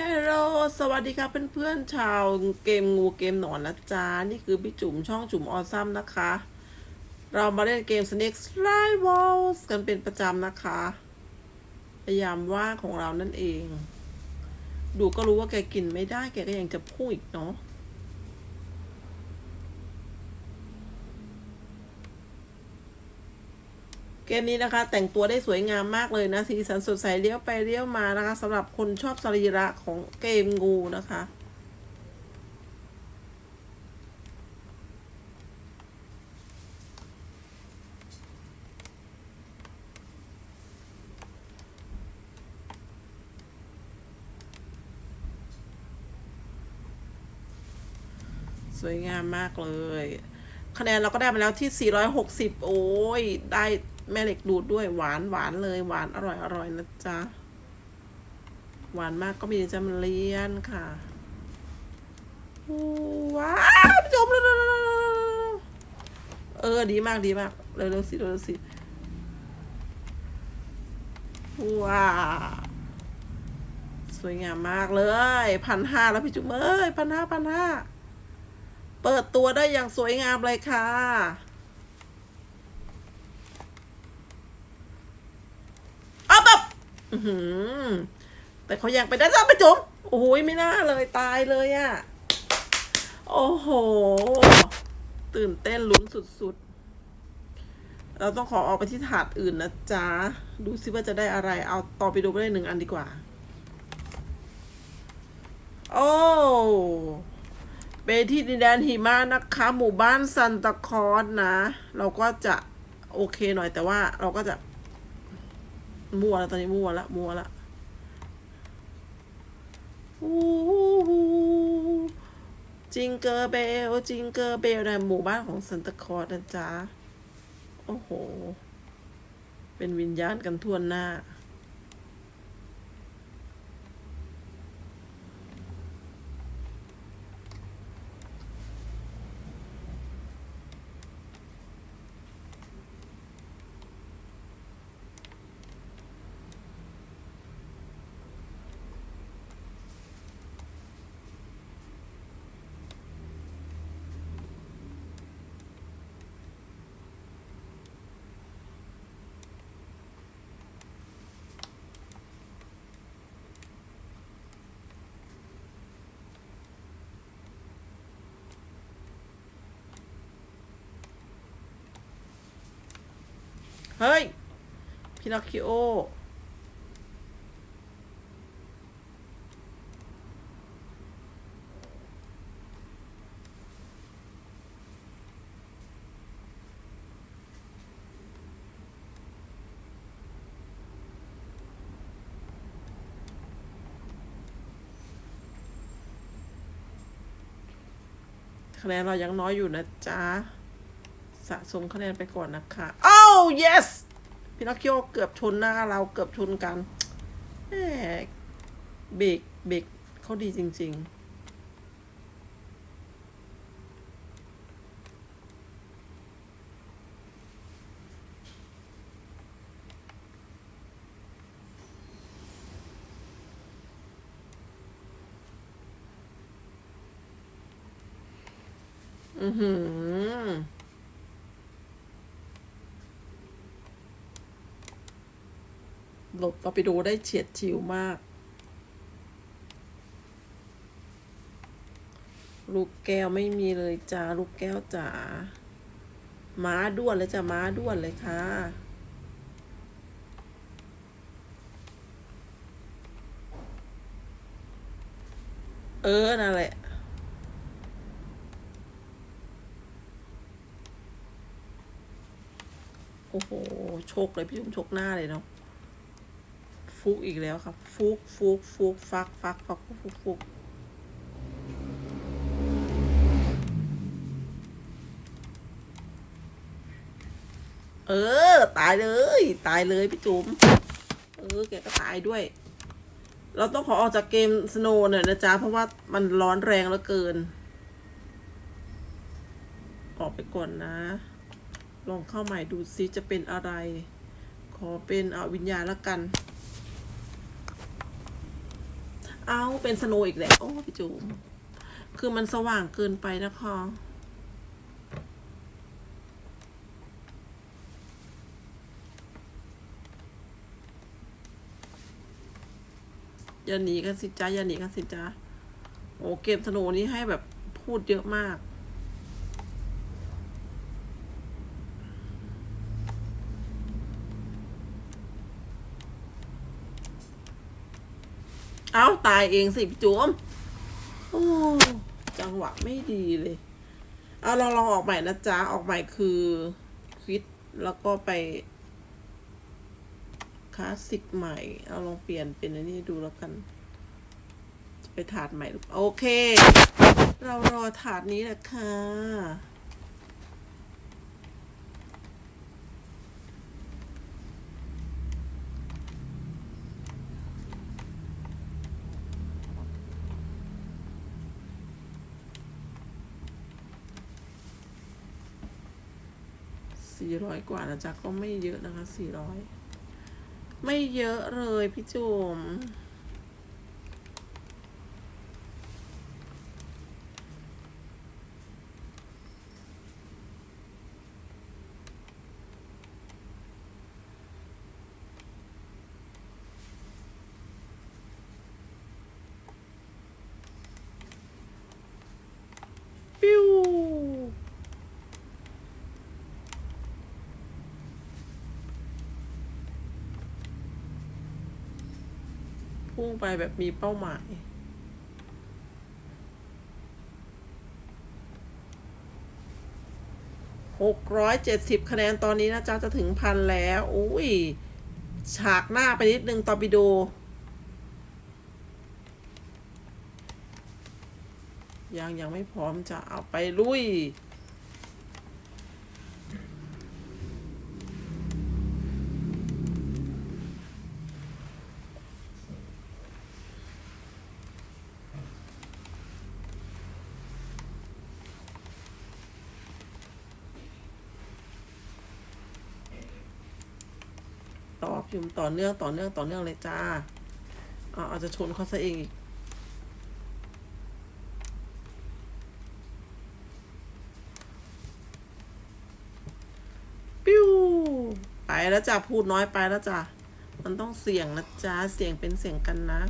ฮลโหลสวัสดีครับเพื่อนๆชาวเกมงูเกมหนอนนะจ๊ะ นี่คือพี่จุ๋มช่องจุ๋มออซัมนะคะ เรามาเล่นเกม Snake Slide Walls กันเป็นประจำนะคะ พยายามว่าของเรานั่นเอง ดูก็รู้ว่าแกกินไม่ได้แกก็ยังจะพูดอีกเนาะ เกมนี้นะคะแต่งตัวได้สวยงามมากเลยนะสีสันสดใสเลี้ยวไปเลี้ยวมานะคะสำหรับคนชอบสรีระของเกมงูนะคะสวยงามมากเลย คะแนนเราก็ได้มาแล้วที่ 460 โอ้ย ได้ แม่เหล็กดูดด้วยหวานหวานเลยหวานอร่อยอร่อยนะจ๊ะ หวานมากก็มีจำเลียนค่ะว้าวจมเลยเออดีมากดีมากเร็วๆสิเร็วๆสิว้าสวยงามมากเลยพันห้าแล้วพี่จุ๋มเอ้ยพันห้าพันห้าเปิดตัวได้อย่างสวยงามเลยค่ะ เอาแบบ อือแต่เขายังไปได้จ้าไปจมโอ้โหไม่น่าเลยตายเลยอะ่ะ โอ้โห ตื่นเต้นลุ้นสุดๆ เราต้องขอออกไปที่ถาดอื่นนะจ๊ะ ดูซิว่าจะได้อะไร เอาต่อไปดูไปได้หนึ่งอันดีกว่า โอ้ไปที่ดินแดนหิมะนะคะ หมู่บ้านซันตาคอสนะ เราก็จะโอเคหน่อยแต่ว่าเราก็จะ มั่วแล้วตอนนี้มั่วละมั่วละจิงเกอร์เบล จิงเกอร์เบลในหมู่บ้านของซันตาคอร์นะจ๊ะ โอ้โห เป็นวิญญาณกันทั่วหน้า เฮ้ย พินอคคิโอ คะแนนเรายังน้อยอยู่นะจ๊ะ สะสมคะแนนไปก่อนนะคะอ้าว yes พินอคคิโอเกือบชนหน้าเราเกือบชนกันแหมเบรกเบรกเขาดีจริงๆอือหือ หลบ เราไปดูได้เฉียดชิวมาก ลูกแก้วไม่มีเลยจ้าลูกแก้วจ๋าม้าด้วนเลยจ้าม้าด้วนเลยค่ะเออ นั่นแหละ โอ้โห โชคเลยพี่จุ่มโชคหน้าเลยเนาะ ฟุกอีกแล้วครับฟุกฟุกฟุกฟักฟักฟักฟุกฟุกฟุกเออ ตายเลย ตายเลยพี่จุ๋มเออ แกก็ตายด้วย เราต้องขอออกจากเกมสโนว์หน่อยนะจ๊ะ เพราะว่ามันร้อนแรงเหลือเกิน ออกไปก่อนนะ ลองเข้าใหม่ดูซิจะเป็นอะไร ขอเป็นอวิญญาณละกัน เอาเป็นสโนอีกแล้วโอ้พี่จูมคือมันสว่างเกินไปนะคะอย่าหนีกันสิจ้าอย่าหนีกันสิจ้าโอ้เกมสโนนี้ให้แบบพูดเยอะมาก อาตายเองสิจุ๋มโอ้จังหวะไม่ดีเลยเอาลองลองออกใหม่นะจ๊ะ ออกใหม่คือควิดแล้วก็ไปคลาสสิกใหม่ เอาลองเปลี่ยนเป็นอันนี้ดูแล้วกัน จะไปถาดใหม่หรือโอเค เรารอถาดนี้แหละค่ะ สี่ร้อยกว่านะจ๊ะก็ไม่เยอะนะคะสี่ร้อยไม่เยอะเลยพี่จุ๋มว พุ่ งไปแบบมีเป้าหมายหกร้อยเจ็ดสิบคะแนนตอนนี้นะจ๊ะ จะถึงพันแล้วอุ้ย ฉากหน้าไปนิดนึงตอร์ปิโดยังยังไม่พร้อมจะเอาไปลุย อพิมพ์ต่อเนื่องต่อเนื่องต่อเนื่องเลยจ้าเอาจจะชนเขาซะเองอีกปิ้วไปแล้วจ้ะพูดน้อยไปแล้วจ้ะมันต้องเสี่ยงนะจ๊ะเสี่ยงเป็นเสี่ยงกันนะ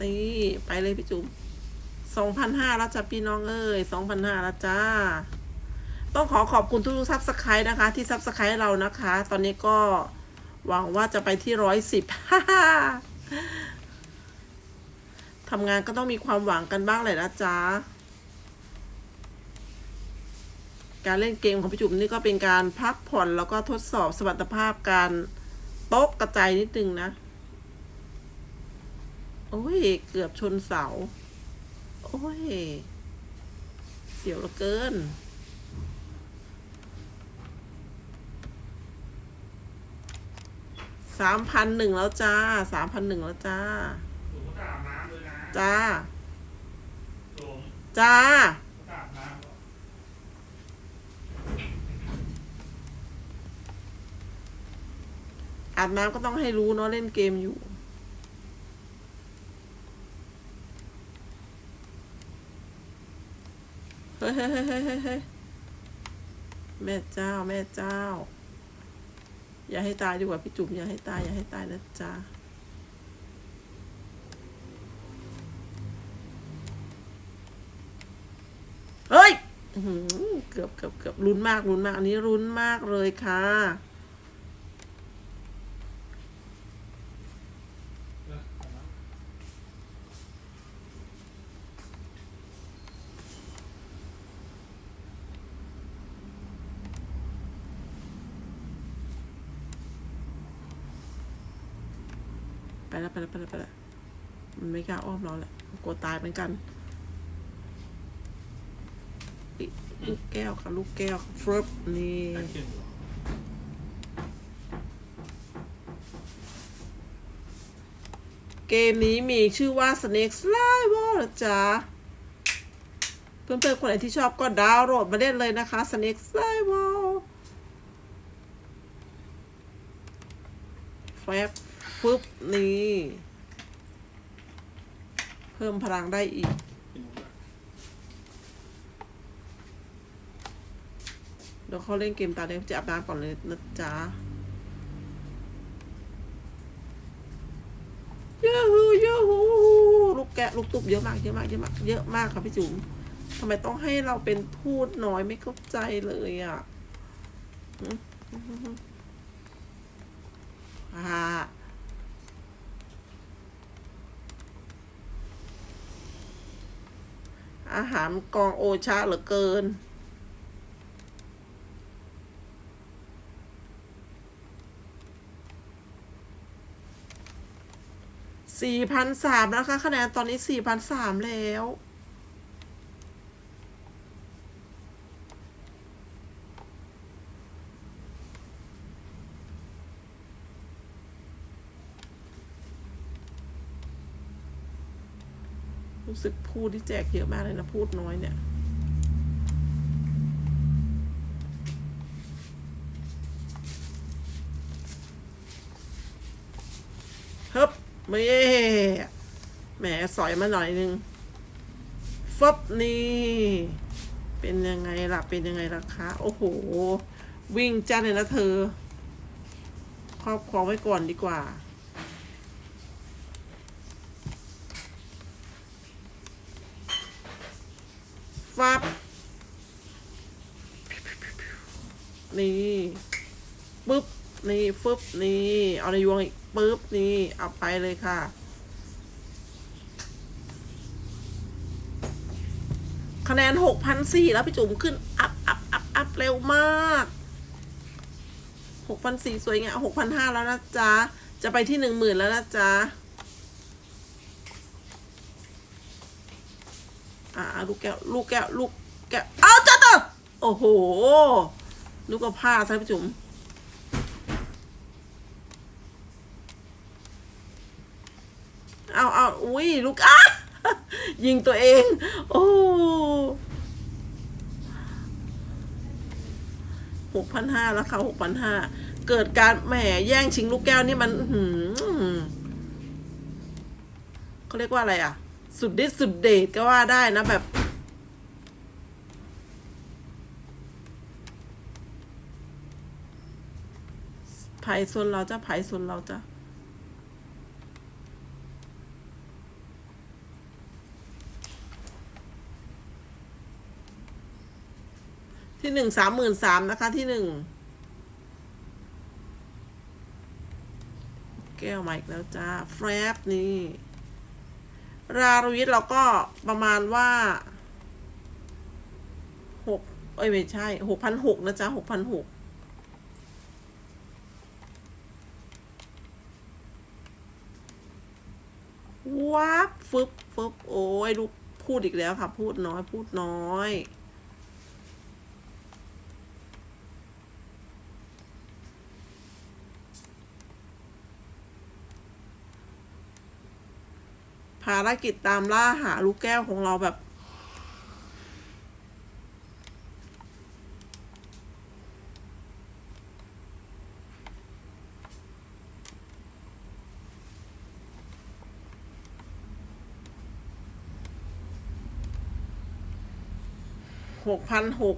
นี่ไปเลยพี่จุ๋ม สองพันห้าแล้วจ้ะพี่น้องเอ้ยสองพันห้าแล้วจ้า ต้องขอขอบคุณทุกๆซับสไครต์นะคะ ที่ซับสไครต์เรานะคะ ตอนนี้ก็หวังว่าจะไปที่ร้อยสิบทำงานก็ต้องมีความหวังกันบ้างแหละนะจ๊ะ การเล่นเกมของพี่จุ๋มนี่ก็เป็นการพักผ่อนแล้วก็ทดสอบสมรรถภาพการโต๊ะกระจายนิดนึงนะ โอ้ย เกือบชนเสา โอ้ย เสียวเหลือเกิน สามพันหนึ่งแล้วจ้า สามพันหนึ่งแล้วจ้า หนูก็อาบน้ำเลยนะจ้าหนูจ้า ก็อาบน้ำก่อนอาบน้ำก็ต้องให้รู้เนาะเล่นเกมอยู่ ฮ้ยเฮ้ยเฮ้ยเฮ้ยเฮ้เฮ้แม่เจ้าแม่เจ้า อย่าให้ตายดีกว่าพี่จุ๋มอย่าให้ตายอย่าให้ตายนะจ๊ะเฮ้ยเกือบเกือบเกือบลุ้นมากลุ้นมากอันนี้ลุ้นมากเลยค่ะ เอออาบน้ำ ไป แล้วไปแล้วไปแล้วไปแล้วมันไม่กล้าอ้อมเราแหละกลัวตายเหมือนกันปิลูกแก้วค่ะลูกแก้วฟรึบนี่เกมนี้มีชื่อว่า Snake Slide Wall นะจ๊ะเพื่อนๆคนไหนที่ชอบก็ดาวน์โหลดมาเล่นเลยนะคะ Snake Slide Wall แฟบ ฟึบนี่ เพิ่มพลังได้อีก เดี๋ยวเขาเล่นเกมตาเดียวจะอาบน้ำก่อนเลยนะจ๊ะเยูฮูเยูฮูลูกแกะลูกตุบเยอะมากเยอะมากเยอะมากเยอะมากค่ะพี่จุ๋มทำไมต้องให้เราเป็นพูดน้อยไม่เข้าใจเลยอะอ่า อาหารกองโอชาเหลือเกิน สี่พันสามนะคะคะแนนตอนนี้สี่พันสามแล้ว รู้สึกพูดที่แจกเยอะมากเลยนะพูดน้อยเนี่ยเฮ้บไม่แหมสอยมาหน่อยนึงฟบนี่ เป็นยังไงล่ะ เป็นยังไงล่ะคะ โอ้โห วิ่งจ้าเลยนะเธอ ครอบครองไว้ก่อนดีกว่าับนี่ปึ๊บนี่ฟึบนี่เอาในยวงอีกปึ๊บนี่เอาไปเลยค่ะ คะแนนหกพันสี่แล้วพี่จุ๋มขึ้น อัพอัพอัพอัพเร็วมากหกพันสี่สวยงามหกพันห้าแล้วนะจ๊ะ จะไปที่หนึ่งหมื่นแล้วนะจ๊ะ อ่าลูกแก้วลูกแก้วลูกแก้วเอาจ้าเตอโอ้โหลูกกระผ้าใช่พี่จุ๋มเอาเอาอุ้ยลูกอ้ายิงตัวเอง โอ้หกพันห้าแล้วค่ะหกพันห้าเกิดการแหมแย่งชิงลูกแก้วนี่มัน หือเขาเรียกว่าอะไรอะ สุดฤทธิ์สุดเดชก็ว่าได้นะแบบ ไผ่ส่วนเราจะไผ่ส่วนเราจะที่หนึ่งสามหมื่นสามนะคะที่หนึ่งแก้วมาอีกแล้วจ้า แฟบนี่ รารุวิทย์เราก็ประมาณว่าหกเอ้ยไม่ใช่หกพันหกนะจ๊ะหกพันหกวับฟึบฟึบโอ้ยลูกพูดอีกแล้วค่ะ พูดน้อย พูดน้อย ภารกิจตามล่าหาลูกแก้วของเราแบบ หกพันหก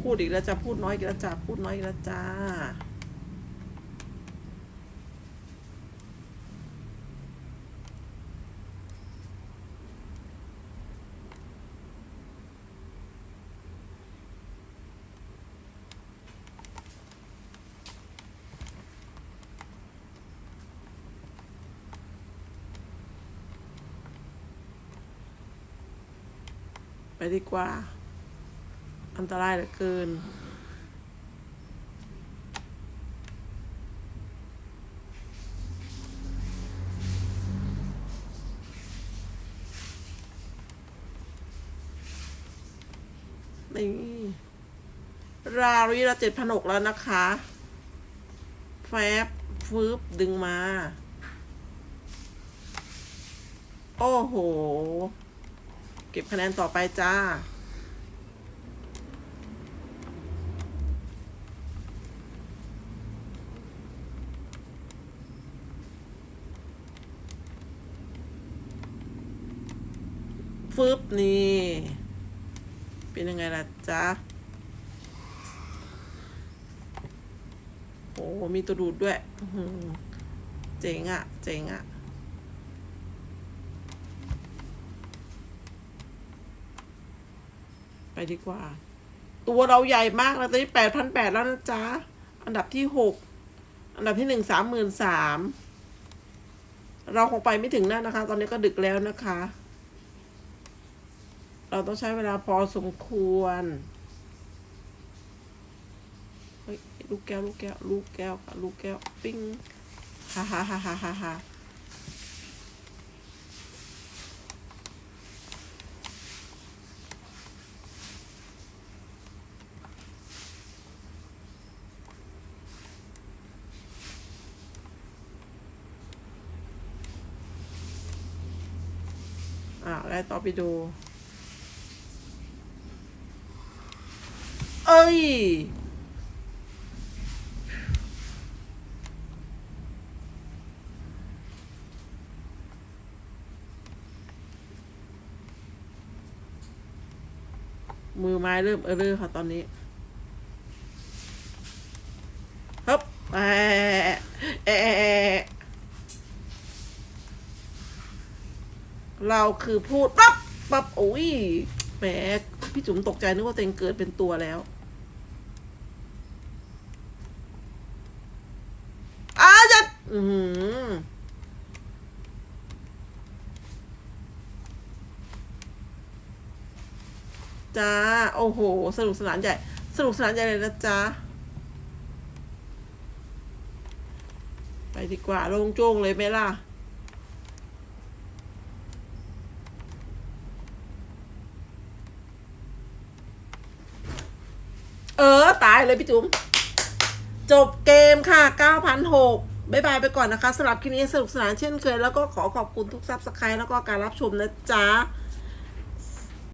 พู ดอีกแล้วจ้าพูดน้อยอีกแล้วจ้าพูดน้อยอีกแล้วจ้าไปดีกว่า อันตรายเหลือเกิน นี่รารีเราเจ็ดพันหกแล้วนะคะ แฟบฟืบดึงมา โอ้โห เก็บคะแนนต่อไปจ้า ฟึบนี่ เป็นยังไงล่ะจ๊ะ โอ้มีตัวดูดด้วย เจ๋งอะ่ะ เจ๋งอะ่ะ ไปดีกว่า ตัวเราใหญ่มากแล้วตอนนี้แปดพันแปดแล้วนะจ๊ะ อันดับที่หก อันดับที่หนึ่งสามหมื่นสาม เราคงไปไม่ถึงนั่นนะคะ ตอนนี้ก็ดึกแล้วนะคะ เราต้องใช้เวลาพอสมควร เฮ้ย ลูกแก้ว ลูกแก้ว ลูกแก้วค่ะลูกแก้ว ปิ้งฮ่าฮ่าฮ่าฮ่าฮ่าฮ่าอ่าแล้วต่อไปดู เอ้ย มือไม้เริ่มเออเลอร์ค่ะตอนนี้ฮึบแอะแอะแอะแอะเราคือพูดปั๊บปั๊บโอ้ยแหมพี่จุ๋มตกใจนึกว่าตัวเองเกิดเป็นตัวแล้วอ้าจะ อือหือจ้า โอ้โห สนุกสนานใหญ่ สนุกสนานใหญ่เลยนะจ๊ะไปดีกว่าโล่งโจ้งเลยไหมล่ะ เออ ตายเลยพี่จุ๋ม จบเกมค่ะ9,006 บายบายไปก่อนนะคะสำหรับคลิปนี้สนุกสนานเช่นเคย แล้วก็ขอขอบคุณทุกซับสไครต์แล้วก็การรับชมนะจ๊ะ